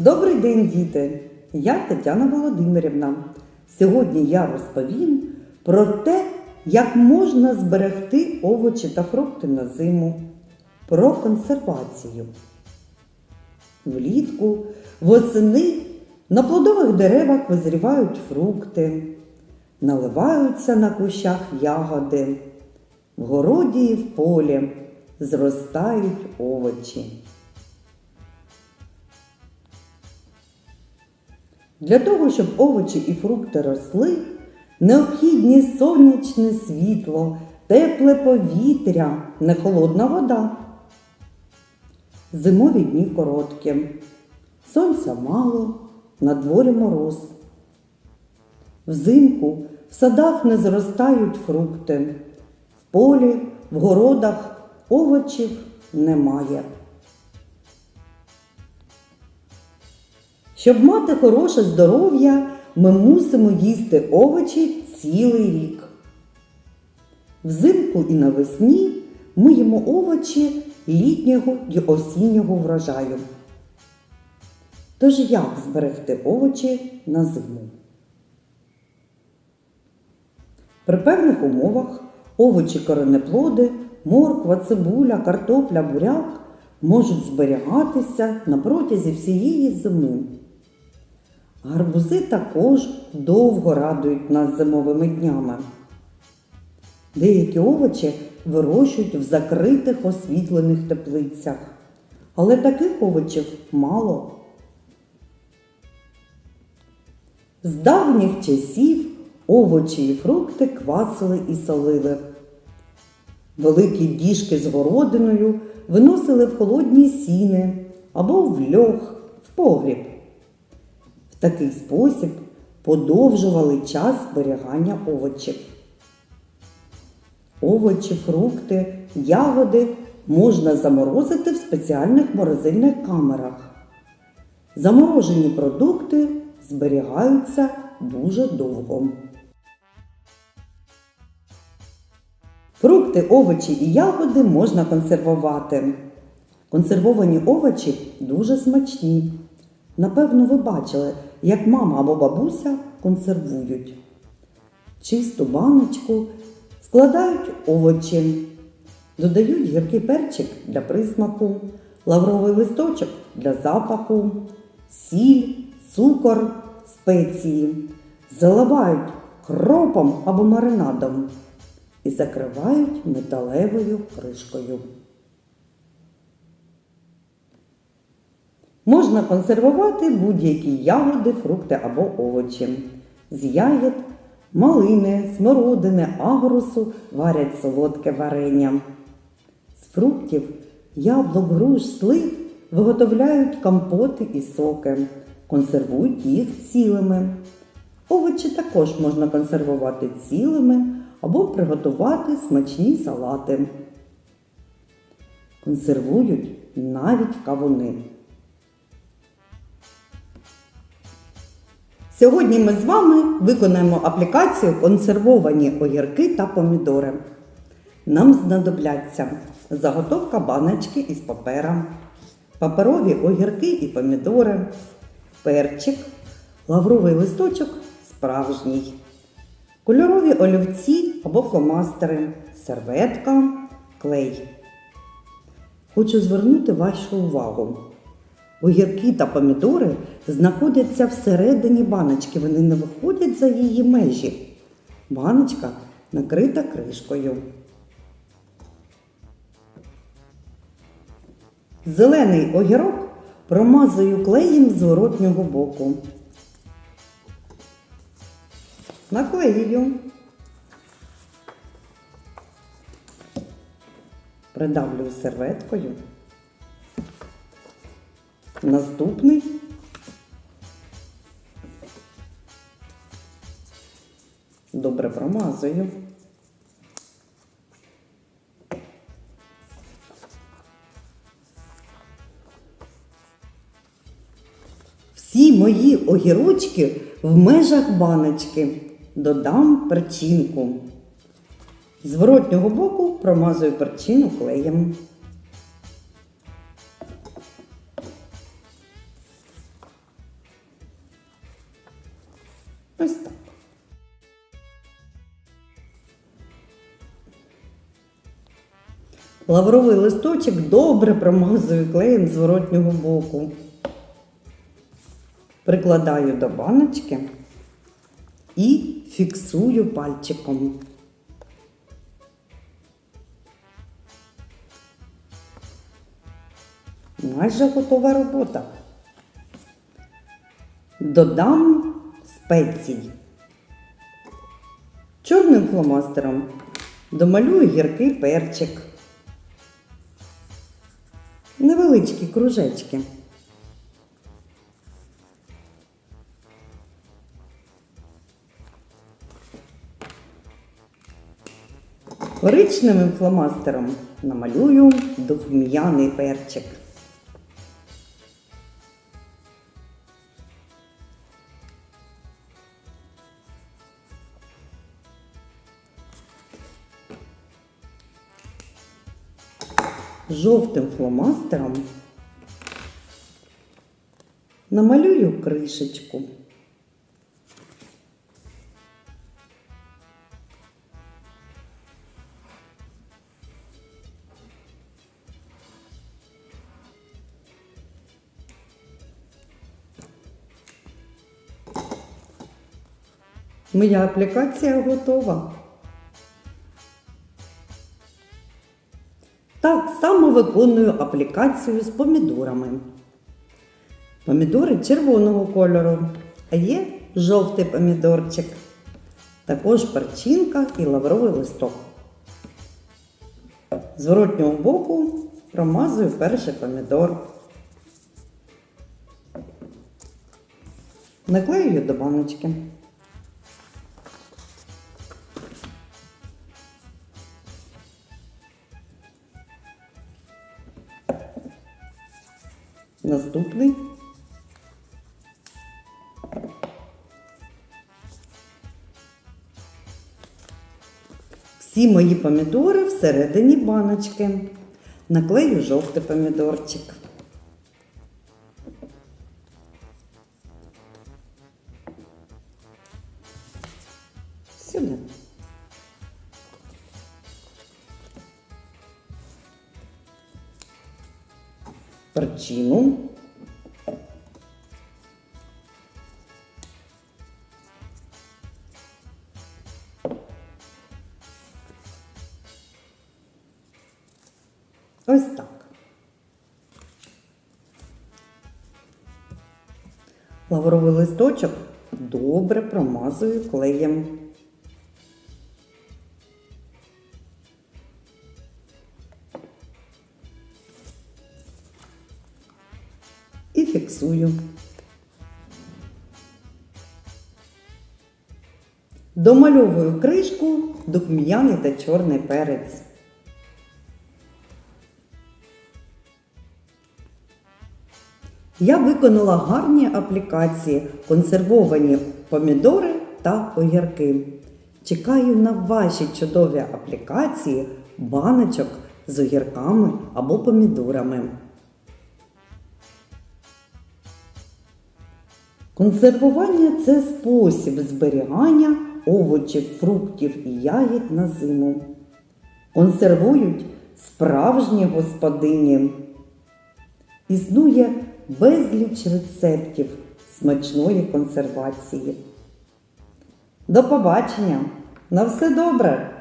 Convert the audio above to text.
Добрий день, діти! Я Тетяна Володимирівна. Сьогодні я розповім про те, як можна зберегти овочі та фрукти на зиму, про консервацію. Влітку восени на плодових деревах визрівають фрукти, наливаються на кущах ягоди, в городі і в полі зростають овочі. Для того, щоб овочі і фрукти росли, необхідні сонячне світло, тепле повітря, не холодна вода. Зимові дні короткі, сонця мало, на дворі мороз. Взимку в садах не зростають фрукти, в полі, в городах овочів немає. Щоб мати хороше здоров'я, ми мусимо їсти овочі цілий рік. Взимку і навесні ми їмо овочі літнього й осіннього врожаю. Тож як зберегти овочі на зиму? При певних умовах овочі коренеплоди, морква, цибуля, картопля, буряк можуть зберігатися на протязі всієї зими. Гарбузи також довго радують нас зимовими днями. Деякі овочі вирощують в закритих освітлених теплицях, але таких овочів мало. З давніх часів овочі і фрукти квасили і солили. Великі діжки з городиною виносили в холодні сіни або в льох, в погріб. Такий спосіб подовжували час зберігання овочів. Овочі, фрукти, ягоди можна заморозити в спеціальних морозильних камерах. Заморожені продукти зберігаються дуже довго. Фрукти, овочі і ягоди можна консервувати. Консервовані овочі дуже смачні. Напевно, ви бачили, як мама або бабуся консервують. Чисту баночку складають овочі, додають гіркий перчик для присмаку, лавровий листочок для запаху, сіль, цукор, спеції, заливають кропом або маринадом і закривають металевою кришкою. Можна консервувати будь-які ягоди, фрукти або овочі. З ягід, малини, смородини, агрусу варять солодке варення. З фруктів, яблук, груш, слив виготовляють компоти і соки, консервують їх цілими. Овочі також можна консервувати цілими або приготувати смачні салати. Консервують навіть кавуни. Сьогодні ми з вами виконаємо аплікацію консервовані огірки та помідори. Нам знадобляться заготовка баночки із папера, паперові огірки і помідори, перчик, лавровий листочок справжній, кольорові олівці або фломастери, серветка, клей. Хочу звернути вашу увагу. Огірки та помідори знаходяться всередині баночки, вони не виходять за її межі. Баночка накрита кришкою. Зелений огірок промазую клеєм з зворотнього боку. Наклеюю. Придавлюю серветкою. Наступний. Добре промазую. Всі мої огірочки в межах баночки. Додам перчинку. Зворотнього боку промазую перчину клеєм. Ось так. Лавровий листочок добре промазую клеєм зворотнього боку. Прикладаю до баночки і фіксую пальчиком. Майже готова робота. Додам спецій. Чорним фломастером домалюю гіркий перчик. Невеличкі кружечки. Коричневим фломастером намалюю духм'яний перчик. Жовтим фломастером намалюю кришечку. Моя аплікація готова. Так само виконую аплікацію з помідорами. Помідори червоного кольору, а є жовтий помідорчик. Також перчинка і лавровий листок. З воротнього боку промазую перший помідор. Наклею до баночки. Наступний. Всі мої помідори всередині баночки. Наклею жовтий помідорчик. Сюди. Перчину. Ось так. Лавровий листочок добре промазую клеєм. І фіксую. Домальовую кришку, духм'яний та чорний перець. Я виконала гарні аплікації, консервовані помідори та огірки. Чекаю на ваші чудові аплікації баночок з огірками або помідорами. Консервування це спосіб зберігання овочів, фруктів і ягід на зиму. Консервують справжні господині. Існує безліч рецептів смачної консервації. До побачення! На все добре!